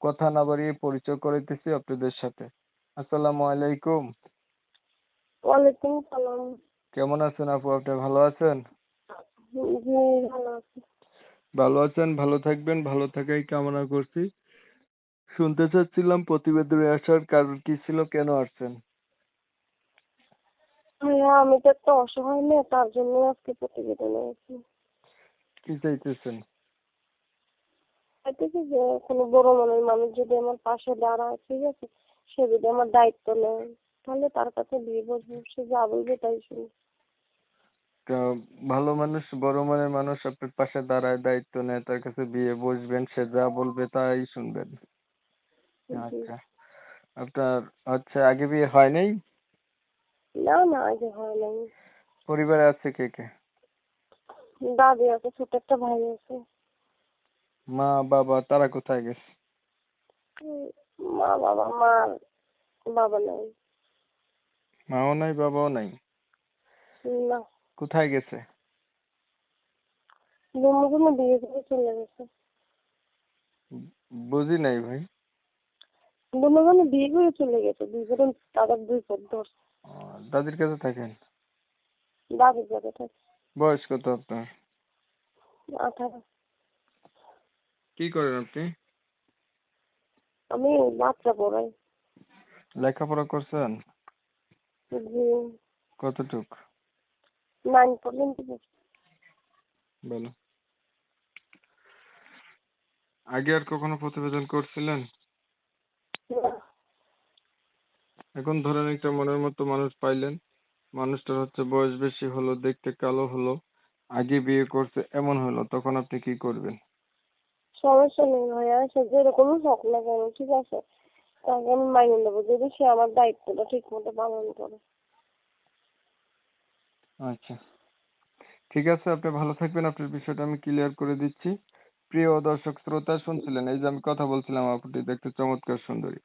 কথা না বাড়িয়ে পরিচয় করাইতেছি আপনাদের সাথে। আসসালামু আলাইকুম। ওয়ালাইকুম সালাম। কেমন আছেন আপু? আপনি ভালো আছেন? ভালো আছি। ভালো আছেন ভালো থাকবেন ভালো থাকাই কামনা করছি। শুনতে চাচ্ছিলাম প্রতিবেদনে আসার কারণ কি ছিল কেন আসছেন? আমি তো একটা অসহায় মেয়ে তার জন্য আজকে প্রতিবেদনে আছি। কি চাইতেছেন? চাইতেছি যে কোনো বড় মনের মানুষ যদি আমার পাশে দাঁড়ায় ঠিক আছে? সে যদি আমার দায়িত্ব নেয় তাহলে তার কাছে বিয়ে বসবো সে যা বলবে তাই শুনি তা ভালো মানুষ বড় মনের মানুষ আপনার পাশে দাঁড়ায় দায়িত্ব নেয় তার কাছে বিয়ে বসবেন সে যা বলবে তাই শুনবেন। আচ্ছা। আপনার হচ্ছে আগে বিয়ে হয় নাই? না না আগে হয় নাই। পরিবারে আছে কে কে? দাদি আছে ছোট একটা ভাই আছে। মা বাবা তারা কোথায় গেছে? মা বাবা মা বাবা নাই। মাও নাই বাবাও নাই? না। কোথায় গেছে? জন্মদিনে বিয়ে করে চলে গেছে। বুঝি নাই ভাই। জন্মদিনে বিয়ে করে চলে গেছে। দুজনে তাদের দুই ধরছে। দাদির কাছে থাকেন? দাদির জায়গা থাকে। বয়স কত আপনার? আঠারো। কি করেন আপনি? আমি বাচ্চা পড়াই। লেখাপড়া করছেন? জি। কতটুক? নাইন পর্যন্ত। বলো আগে আর কখনো প্রতিবেদন করছিলেন? এখন ধরেন একটা মনের মতো মানুষ পাইলেন। মানুষটার হচ্ছে বয়স বেশি হলো দেখতে কালো হলো আগে বিয়ে করছে এমন হলো তখন আপনি কি করবেন? সমস্যা নেই, ভাইয়া। সে যেরকমই হোক না কেন, ঠিক আছে? তাকে আমি মাইনে নেব। যদি সে আমার দায়িত্বটা ঠিক মতো পালন করে। আচ্ছা। ঠিক আছে, আপনি ভালো থাকবেন। আপনার বিষয়টা আমি ক্লিয়ার করে দিচ্ছি। প্রিয় দর্শক, শ্রোতা, শুনছিলেন? এই যে আমি কথা বলছিলাম, আপুটি দেখতে চমৎকার সুন্দরী।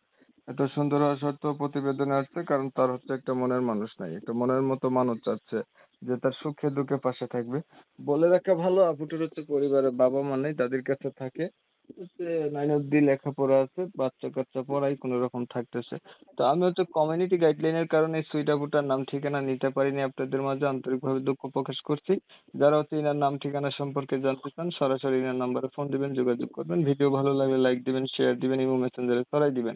এত সুন্দর হওয়া সত্ত্বেও প্রতিবেদনে আসছে, কারণ তার হচ্ছে একটা মনের মানুষ নাই। একটা মনের মতো মানুষ চাচ্ছে যে তার সুখে দুঃখে পাশে থাকবে। বলে রাখা ভালো, আপুটির হচ্ছে পরিবারের বাবা মা নেই, তাদের কাছে থাকে। হচ্ছে নাইন অব্দি লেখাপড়া আছে, বাচ্চা কাচ্চা পড়াই কোনো রকম থাকতেছে। তো আমি হচ্ছে কমিউনিটি গাইডলাইনের কারণে সুইট আপুটার নাম ঠিকানা নিতে পারিনি, আপনাদের মাঝে আন্তরিকভাবে দুঃখ প্রকাশ করছি। যারা হচ্ছে ইনার নাম ঠিকানা সম্পর্কে জানতে চান, সরাসরি ইনার নাম্বারে ফোন দিবেন, যোগাযোগ করবেন। ভিডিও ভালো লাগলে লাইক দিবেন শেয়ার দিবেন ইমো মেসেঞ্জারে ছড়াই দিবেন।